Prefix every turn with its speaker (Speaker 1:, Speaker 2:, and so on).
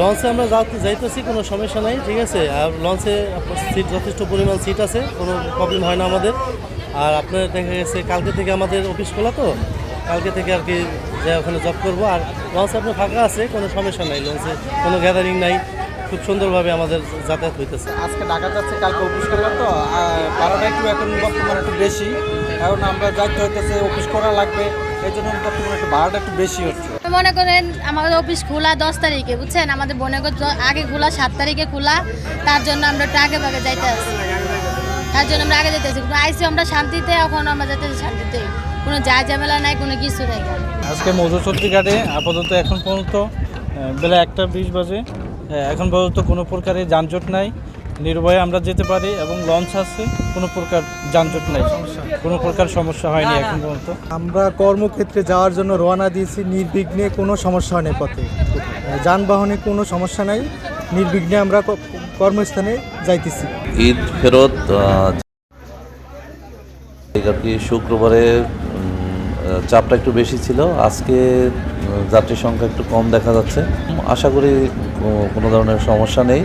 Speaker 1: লঞ্চে আমরা যাইতেছি, কোনো সমস্যা নাই, ঠিক আছে? আর লঞ্চে সিট যথেষ্ট পরিমাণ সিট আছে, কোনো প্রবলেম হয় না আমাদের। আর আপনার দেখা গেছে, কালকে থেকে আমাদের অফিস খোলা তো, কালকে থেকে আর কি যে ওখানে জব করব। আর লঞ্চ আপনার ফাঁকা আছে, কোনো সমস্যা নাই, লঞ্চে কোনো গ্যাদারিং নাই। খুব সুন্দরভাবে আমাদের যাতায়াত হইতেছে।
Speaker 2: আজকে ঢাকা যাচ্ছে, কালকে অফিস করবেন তো ভাড়াটা একটু এখন বর্তমানে একটু বেশি। কারণ আমরা যাইতে হইতেছে অফিস করা লাগবে। এই জন্য বর্তমানে একটু ভাড়াটা একটু বেশি হচ্ছে।
Speaker 3: মনে করেন আমাদের অফিস খোলা দশ তারিখে বুঝছেন? আমাদের বনেগর আগে খোলা সাত তারিখে খোলা। তার জন্য আমরা একটু আগে ভাগে যাইতে আসি তার জন্য আমরা আগে যেতেছি কিন্তু আইসি আমরা শান্তিতে এখন আমরা যেতেছি শান্তিতে। কোনো যা ঝামেলা নাই কোনো কিছু নাই।
Speaker 4: আজকে মধুচন্দ্রী ঘাটে আপাতত এখন পর্যন্ত বেলা একটা বিশ বাজে। এখন পর্যন্ত কোনো প্রকারের যানজট নাই। নির্ভয়ে আমরা যেতে পারি এবং লঞ্চ আছে কোনো প্রকার যানজট নাই। কোনো প্রকার সমস্যা হয়নি এখন পর্যন্ত।
Speaker 5: আমরা কর্মক্ষেত্রে যাওয়ার জন্য রওনা দিয়েছি নির্বিঘ্নে কোনো সমস্যা হয়নি পথে। যানবাহনে কোনো সমস্যা নাই নির্বিঘ্নে আমরা কর্মস্থানে যাইতেছি।
Speaker 6: ঈদ ফেরত শুক্রবারে চাপটা একটু বেশি ছিল। আজকে যাত্রীর সংখ্যা একটু কম দেখা যাচ্ছে। আশা করি কোনো ধরনের সমস্যা নেই।